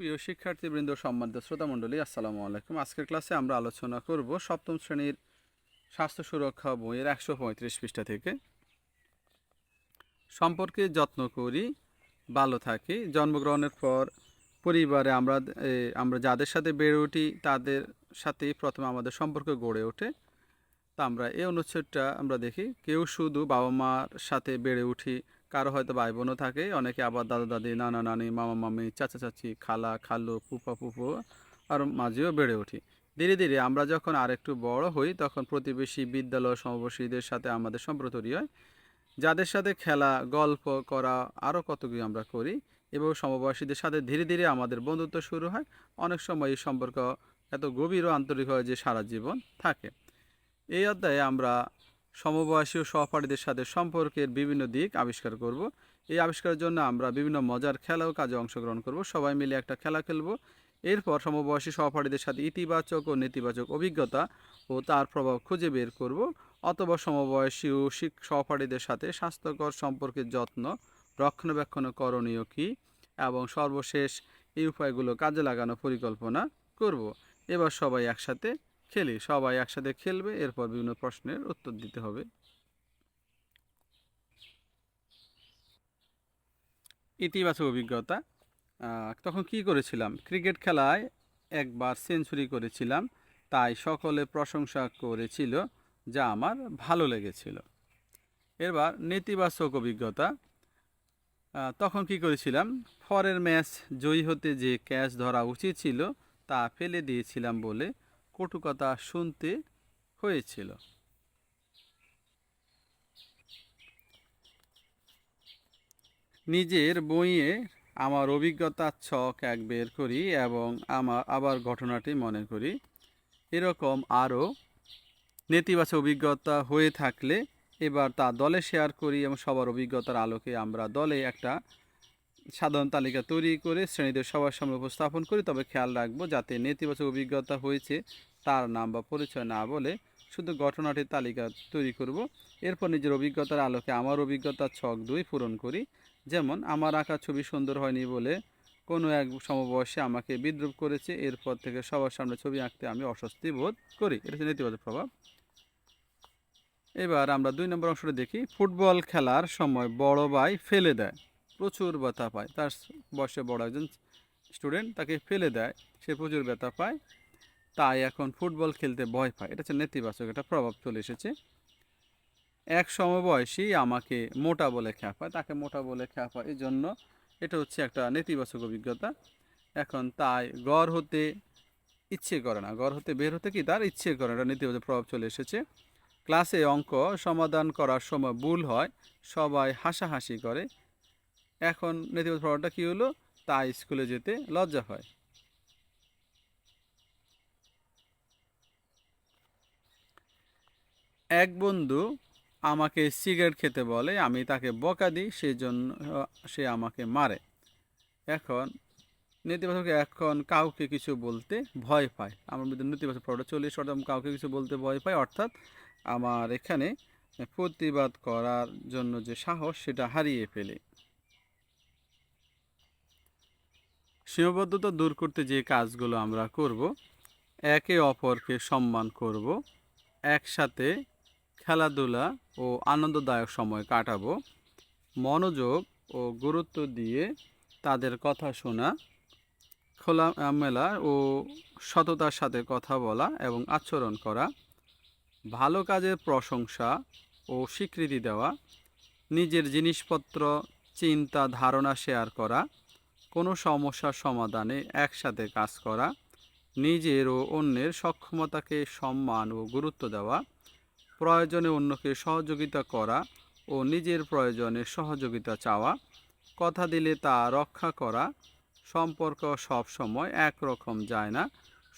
প্রিয় শিক্ষার্থীবৃন্দ, সম্মানিত শ্রোতামণ্ডলী, আসসালামু আলাইকুম। আজকের ক্লাসে আমরা আলোচনা করব সপ্তম শ্রেণির স্বাস্থ্য সুরক্ষা বইয়ের একশো পঁয়ত্রিশ পৃষ্ঠা থেকে। সম্পর্কে যত্ন করি, ভালো থাকি, জন্মগ্রহণের পর পরিবারে আমরা আমরা যাদের সাথে বেড়ে উঠি তাদের সাথেই প্রথমে আমাদের সম্পর্ক গড়ে ওঠে। তা আমরা এই অনুচ্ছেদটা আমরা দেখি, কেউ শুধু বাবা মার সাথে বেড়ে উঠি কারও হয়তো ভাই বোনও থাকে, অনেকে আবার দাদা দাদি নানা, নানি, মামা, মামি, চাচা, চাচি, খালা, খালু ফুপা ফুফু আর মাঝেও বেড়ে উঠি ধীরে ধীরে আমরা যখন আরেকটু বড় হই, তখন প্রতিবেশী বিদ্যালয় সমবয়সীদের সাথে আমাদের সম্পর্ক তৈরি হয়। যাদের সাথে খেলা, গল্প করা আরও কত কিছু আমরা করি এবং সমবয়সীদের সাথে ধীরে ধীরে আমাদের বন্ধুত্ব শুরু হয়। অনেক সময় এই সম্পর্ক এত গভীর ও আন্তরিক হয় যে সারা জীবন থাকে। এই অধ্যায়ে আমরা সমবয়সী ও সহপাঠীদের সাথে সম্পর্কের বিভিন্ন দিক আবিষ্কার করব। এই আবিষ্কারের জন্য আমরা বিভিন্ন মজার খেলা ও কাজে অংশগ্রহণ করব। সবাই মিলে একটা খেলা খেলব। এরপর সমবয়সী সহপাঠীদের সাথে ইতিবাচক ও নেতিবাচক অভিজ্ঞতা ও তার প্রভাব খুঁজে বের করব। অথবা সমবয়সী ও শিক, সহপাঠীদের সাথে স্বাস্থ্যকর সম্পর্কের যত্ন, রক্ষণাবেক্ষণ করণীয় কী এবং সর্বশেষ এই উপায়গুলো কাজে লাগানো পরিকল্পনা করব। এবার সবাই একসাথে খেলি সবাই একসাথে খেলবে, এরপর বিভিন্ন প্রশ্নের উত্তর দিতে হবে। ইতিবাচক অভিজ্ঞতা তখন কি করেছিলাম? ক্রিকেট খেলায় একবার সেঞ্চুরি করেছিলাম, তাই সকলে প্রশংসা করেছিল যা আমার ভালো লেগেছিল। এবার নেতিবাচক অভিজ্ঞতা তখন কি করেছিলাম? ফরের ম্যাচ জয়ী হতে যে ক্যাচ ধরা উচিত ছিল, তা ফেলে দিয়েছিলাম বলে কটুকথা শুনতে হয়েছিল। নিজের বইয়ে আমার অভিজ্ঞতার ছক এক বের করি এবং আমার আবার ঘটনাটি মনে করি। এরকম আরও নেতিবাচক অভিজ্ঞতা হয়ে থাকলে এবার তা দলে শেয়ার করি এবং সবার অভিজ্ঞতার আলোকে আমরা দলে একটা সাধারণ তালিকা তৈরি করে শ্রেণীদের সবার সামনে উপস্থাপন করি। তবে খেয়াল রাখব যাতে নেতিবাচক অভিজ্ঞতা হয়েছে তার নাম বা পরিচয় না বলে শুধু ঘটনাটির তালিকা তৈরি করব। এরপর নিজের অভিজ্ঞতার আলোকে আমার অভিজ্ঞতার ছক দুই পূরণ করি। যেমন, আমার আঁকা ছবি সুন্দর হয়নি বলে কোনো এক সমবয়সে আমাকে বিদ্রুপ করেছে, এরপর থেকে সবার সামনে ছবি আঁকতে আমি অস্বস্তি বোধ করি। এটা হচ্ছে নেতিবাচক প্রভাব। এবার আমরা দুই নম্বর অংশটা দেখি। ফুটবল খেলার সময় বড় ভাই ফেলে দেয়, প্রচুর ব্যথা পায়। তার বয়সে বড় একজন স্টুডেন্ট তাকে ফেলে দেয়, সে প্রচুর ব্যথা পায়। তাই এখন ফুটবল খেলতে ভয় পায়। এটা হচ্ছে নেতিবাচক একটা প্রভাব চলে এসেছে। এক সমবয়সী আমাকে মোটা বলে খ্যাপায় তাকে মোটা বলে খ্যাপায় এই জন্য এটা হচ্ছে একটা নেতিবাচক অভিজ্ঞতা। এখন তাই গড় হতে ইচ্ছে করে না। গড় হতে বের হতে কি? তার ইচ্ছে করে না। এটা নেতিবাচক প্রভাব চলে এসেছে। ক্লাসে অঙ্ক সমাধান করার সময় ভুল হয়। সবাই হাসাহাসি করে। এখন নেতিবাচক প্রভাবটা কী হলো? তাই স্কুলে যেতে লজ্জা হয়। এক বন্ধু আমাকে সিগারেট খেতে বলে, আমি তাকে বকা দিই সেই জন্য সে আমাকে মারে। এখন নেতিবাচক এখন কাউকে কিছু বলতে ভয় পায়। আমার মধ্যে নেতিবাচক প্রভাবটা চলে এসে অর্থাৎ কাউকে কিছু বলতে ভয় পায়, অর্থাৎ আমার এখানে প্রতিবাদ করার জন্য যে সাহস, সেটা হারিয়ে ফেলে। সীমাবদ্ধতা দূর করতে যে কাজগুলো আমরা করব, একে অপরকে সম্মান করব, একসাথে খেলাধুলা ও আনন্দদায়ক সময় কাটাবো। মনোযোগ ও গুরুত্ব দিয়ে তাদের কথা শোনা, খোলামেলা ও সততার সাথে কথা বলা এবং আচরণ করা, ভালো কাজের প্রশংসা ও স্বীকৃতি দেওয়া, নিজের জিনিসপত্র, চিন্তা, ধারণা শেয়ার করা, কোনো সমস্যার সমাধানে একসাথে কাজ করা, নিজের ও অন্যের সক্ষমতাকে সম্মান ও গুরুত্ব দেওয়া প্রয়োজনে অন্যকে সহযোগিতা করা ও নিজের প্রয়োজনে সহযোগিতা চাওয়া, কথা দিলে তা রক্ষা করা, সম্পর্ক সব সময় একরকম যায় না,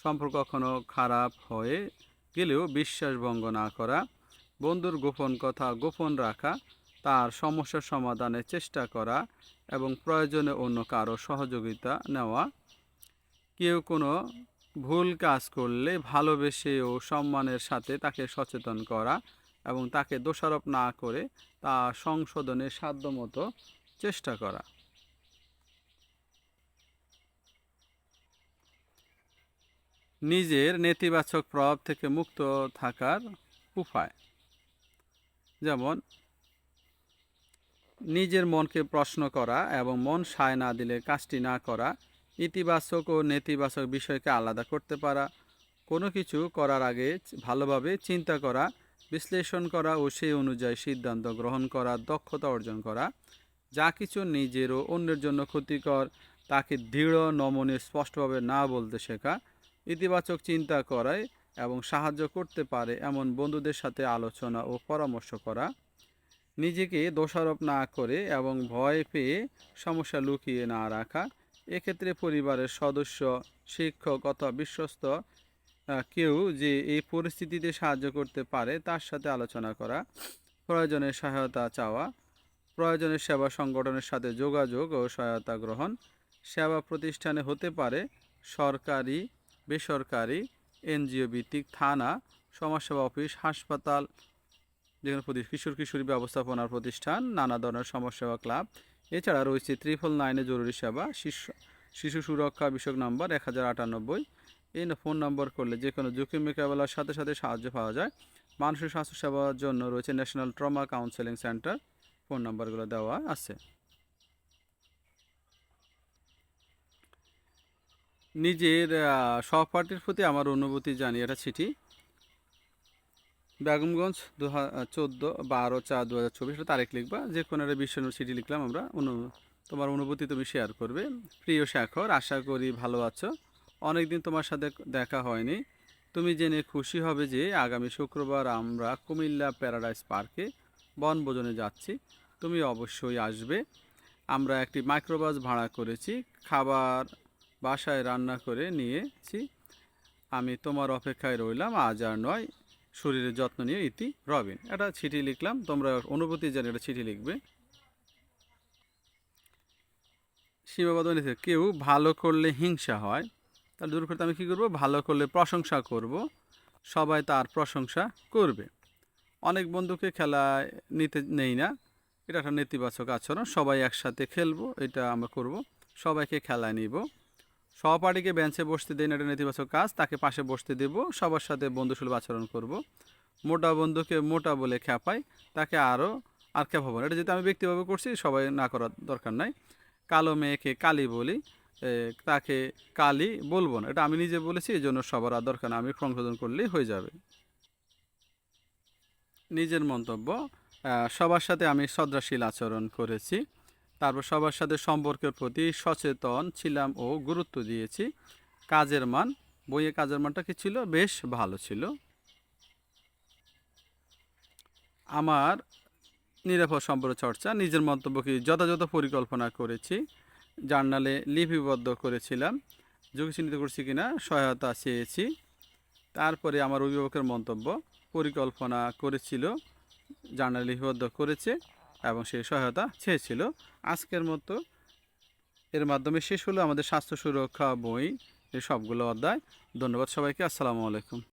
সম্পর্ক কখনো খারাপ হয়ে গেলেও বিশ্বাসভঙ্গ না করা, বন্ধুর গোপন কথা গোপন রাখা, তার সমস্যার সমাধানের চেষ্টা করা এবং প্রয়োজনে অন্য কারও সহযোগিতা নেওয়া, কেউ কোনো ভুল কাজ করলে ভালোবেসে ও সম্মানের সাথে তাকে সচেতন করা এবং তাকে দোষারোপ না করে তা সংশোধনের সাধ্যমতো চেষ্টা করা। নিজের নেতিবাচক প্রভাব থেকে মুক্ত থাকার উপায়। যেমন, নিজের মনকে প্রশ্ন করা এবং মন সায় না দিলে কাজটি না করা ইতিবাচক ও নেতিবাচক বিষয়কে আলাদা করতে পারা, কোনো কিছু করার আগে ভালোভাবে চিন্তা করা, বিশ্লেষণ করা ও সেই অনুযায়ী সিদ্ধান্ত গ্রহণ করা দক্ষতা অর্জন করা, যা কিছু নিজের ও অন্যের জন্য ক্ষতিকর, তাকে দৃঢ়, নমনীয়, স্পষ্টভাবে না বলতে শেখা, ইতিবাচক চিন্তা করায় এবং সাহায্য করতে পারে এমন বন্ধুদের সাথে আলোচনা ও পরামর্শ করা, নিজেকে দোষারোপ না করে এবং ভয় পেয়ে সমস্যা লুকিয়ে না রাখা এক্ষেত্রে পরিবারের সদস্য, শিক্ষক অথবা বিশ্বস্ত কেউ যে এই পরিস্থিতিতে সাহায্য করতে পারে তার সাথে আলোচনা করা, প্রয়োজনে সহায়তা চাওয়া প্রয়োজনের সেবা সংগঠনের সাথে যোগাযোগ ও সহায়তা গ্রহণ, সেবা প্রতিষ্ঠানে হতে পারে সরকারি, বেসরকারি, এনজিও ভিত্তিক থানা, সমাজসেবা অফিস, হাসপাতাল, যেখানে কিশোর কিশোরী ব্যবস্থাপনার প্রতিষ্ঠান, নানা ধরনের সমাজসেবা ক্লাব এছাড়া রয়েছে ত্রিপল নাইনে জরুরি সেবা, শিশু শিশু সুরক্ষা বিষয়ক নম্বর এক হাজার আটানব্বই। এই ফোন নম্বর করলে যে কোনো ঝুঁকি মোকাবেলার সাথে সাথে সাহায্য পাওয়া যায়। মানসিক স্বাস্থ্য সেবার জন্য রয়েছে national trauma counselling centre. Phone নাম্বারগুলো দেওয়া আছে। নিজের সহপাঠীর প্রতি আমার অনুভূতি জানি এটা। চিঠি বেগমগঞ্জ দু চোদ্দ, বারো, চার দু হাজার চব্বিশ তারিখ লিখবা। যে কোনো একটা বিষয় চিঠি লিখলাম আমরা। অনু, তোমার অনুভূতি তুমি শেয়ার করবে। প্রিয় শেখর, আশা করি ভালো আছো। অনেক দিন তোমার সাথে দেখা হয়নি। তুমি জেনে খুশি হবে যে আগামী শুক্রবার আমরা কুমিল্লা প্যারাডাইস পার্কে বনভোজনে যাচ্ছি। তুমি অবশ্যই আসবে। আমরা একটি মাইক্রোবাস ভাড়া করেছি। খাবার বাসায় রান্না করে নিয়েছি। আমি তোমার অপেক্ষায় রইলাম। আজ আর নয়। শরীরের যত্ন নিয়ে ইতি রবিন। এটা চিঠি লিখলাম, তোমরা অনুভূতি জানি একটা চিঠি লিখবে। সীমাবদ্ধ নিতে কেউ ভালো করলে হিংসা হয় তার দূর করতে আমি কী করব? ভালো করলে প্রশংসা করব। সবাই তার প্রশংসা করবে। অনেক বন্ধুকে খেলায় নিতে নেই না। এটা একটা নেতিবাচক আচরণ। সবাই একসাথে খেলব, এটা আমরা করব। সবাইকে খেলায় নিব। সহপাঠীকে বেঞ্চে বসতে দেন এটা নেতিবাচক কাজ, তাকে পাশে বসতে দেব, সবার সাথে বন্ধুসুলভ আচরণ করব। মোটা বন্ধুকে মোটা বলে খ্যাপাই, তাকে আরও আর খ্যাপাবো না। এটা যেহেতু আমি ব্যক্তিভাবে করছি, সবাই না করার দরকার নাই। কালো মেয়েকে কালি বলি তাকে কালি বলব না। এটা আমি নিজে বলেছি, এই জন্য সবার আর দরকার না আমি সংশোধন করলেই হয়ে যাবে। নিজের মন্তব্য সবার সাথে আমি শ্রদ্ধাশীল আচরণ করেছি। তারপর সবার সাথে সম্পর্কের প্রতি সচেতন ছিলাম ও গুরুত্ব দিয়েছি। কাজের মান, বইয়ে কাজের মানটা কি ছিল? বেশ ভালো ছিল। আমার নিরাপদ সম্পর্ক চর্চা, নিজের মন্তব্যকে যথাযথ পরিকল্পনা করেছি। জার্নালে লিপিবদ্ধ করেছিলাম। ঝুঁকি চিহ্নিত করছি কিনা? সহায়তা চেয়েছি। তারপরে আমার অভিভাবকের মন্তব্য পরিকল্পনা করেছিল। জার্নালে লিপিবদ্ধ করেছে। এবং সেই সহায়তা চেয়েছিল। আজকের মতো এর মাধ্যমে শেষ হলো আমাদের স্বাস্থ্য সুরক্ষা বই। এর সবগুলো অধ্যায়। ধন্যবাদ সবাইকে। আসসালামু আলাইকুম।